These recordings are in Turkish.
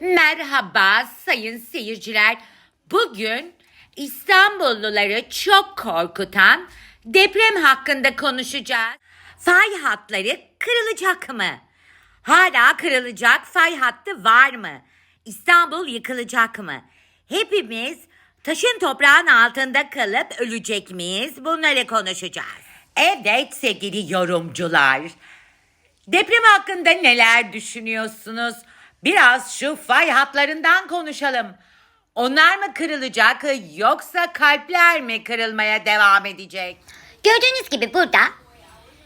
Merhaba sayın seyirciler. Bugün İstanbulluları çok korkutan deprem hakkında konuşacağız. Fay hatları kırılacak mı? Hala kırılacak fay hattı var mı? İstanbul yıkılacak mı? Hepimiz taşın toprağın altında kalıp ölecek miyiz? Bunları konuşacağız. Evet sevgili yorumcular. Deprem hakkında neler düşünüyorsunuz? Biraz şu fay hatlarından konuşalım. Onlar mı kırılacak yoksa kalpler mi kırılmaya devam edecek? Gördüğünüz gibi burada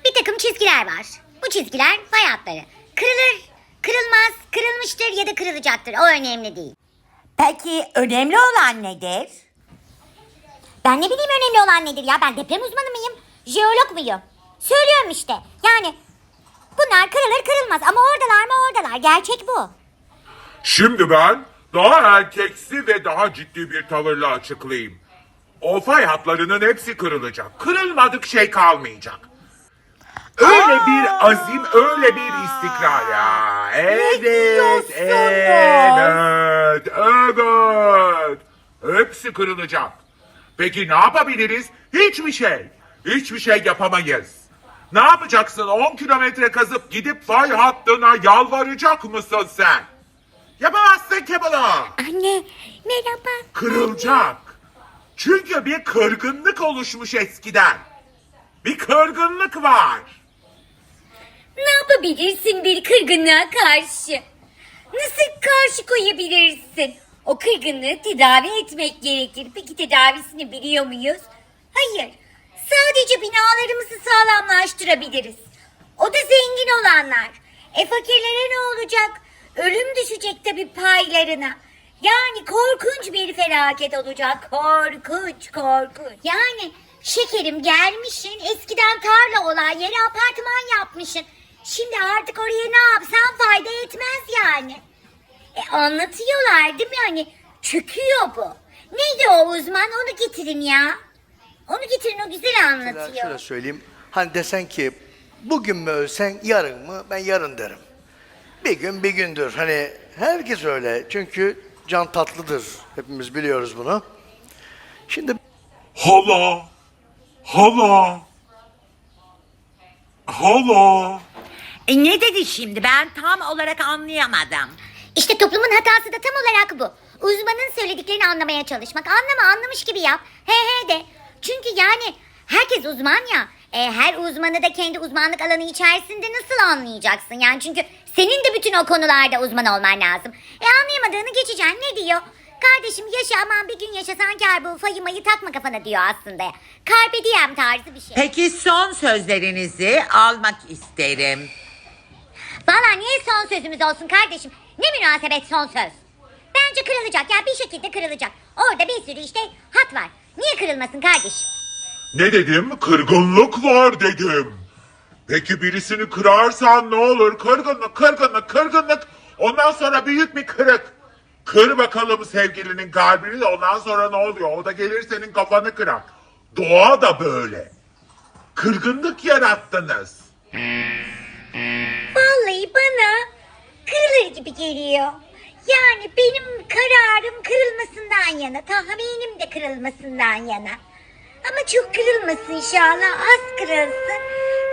bir takım çizgiler var. Bu çizgiler fay hatları. Kırılır, kırılmaz, kırılmıştır ya da kırılacaktır. O önemli değil. Peki önemli olan nedir? Ben ne bileyim önemli olan nedir ya? Ben deprem uzmanı mıyım? Jeolog muyum? Söylüyorum işte. Yani bunlar kırılır kırılmaz ama oradalar mı oradalar. Gerçek bu. Şimdi ben daha erkeksi ve daha ciddi bir tavırla açıklayayım. O fay hatlarının hepsi kırılacak. Kırılmadık şey kalmayacak. Öyle bir azim, öyle bir istikrar ya. Evet, diyorsunuz? evet, evet. Hepsi kırılacak. Peki ne yapabiliriz? Hiçbir şey. Hiçbir şey yapamayız. Ne yapacaksın? 10 kilometre kazıp gidip fay hattına yalvaracak mısın sen? Anne merhaba. Kırılacak. Çünkü bir kırgınlık oluşmuş eskiden. Bir kırgınlık var. Ne yapabilirsin bir kırgınlığa karşı? Nasıl karşı koyabilirsin? O kırgınlığı tedavi etmek gerekir. Peki tedavisini biliyor muyuz? Hayır. Sadece binalarımızı sağlamlaştırabiliriz. O da zengin olanlar. E fakirlere ne olacak? Ölüm düşecek tabii paylarına. Yani korkunç bir felaket olacak. Korkunç, korkunç. Yani şekerim gelmişsin eskiden tarla olan yere apartman yapmışsın. Şimdi artık oraya ne yapsan fayda etmez yani. E anlatıyorlar değil mi hani çöküyor bu. Neydi o uzman onu getirin ya. Onu getirin o güzel anlatıyor. şöyle söyleyeyim. Hani desen ki bugün mü ölsen yarın mı? Ben yarın derim. Bir gün bir gündür. Hani herkes öyle. Çünkü can tatlıdır. Hepimiz biliyoruz bunu. Şimdi Hala. Hala. Hala. E ne dedi şimdi ben tam olarak anlayamadım. İşte toplumun hatası da tam olarak bu. Uzmanın söylediklerini anlamaya çalışmak. Anlama anlamış gibi yap. He he de. Çünkü yani herkes uzman ya. E, her uzmanı da kendi uzmanlık alanı içerisinde nasıl anlayacaksın? Yani çünkü senin de bütün o konularda uzman olman lazım. E anlayamadığını geçeceksin. Ne diyor? Kardeşim yaşa aman bir gün yaşasan kar bu fayı mayı takma kafana diyor aslında. Carpe diem tarzı bir şey. Peki son sözlerinizi almak isterim. Valla niye son sözümüz olsun kardeşim? Ne münasebet son söz? Bence kırılacak ya bir şekilde kırılacak. Orada bir sürü işte hat var. Niye kırılmasın kardeşim? Ne dedim? Kırgınlık var dedim. Peki birisini kırarsan ne olur? Kırgınlık, kırgınlık, kırgınlık. Ondan sonra büyük bir kırık. Kır bakalım sevgilinin kalbini de ondan sonra ne oluyor? O da gelir senin kafanı kırar. Doğa da böyle. Kırgınlık yarattınız. Vallahi bana kırılır gibi geliyor. Yani benim kararım kırılmasından yana. Tahminim de kırılmasından yana. Ama çok kırılmasın inşallah. Az kırılsın.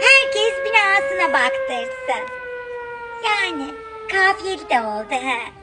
Herkes binasına baktırsın. Yani kafiyeli de oldu he.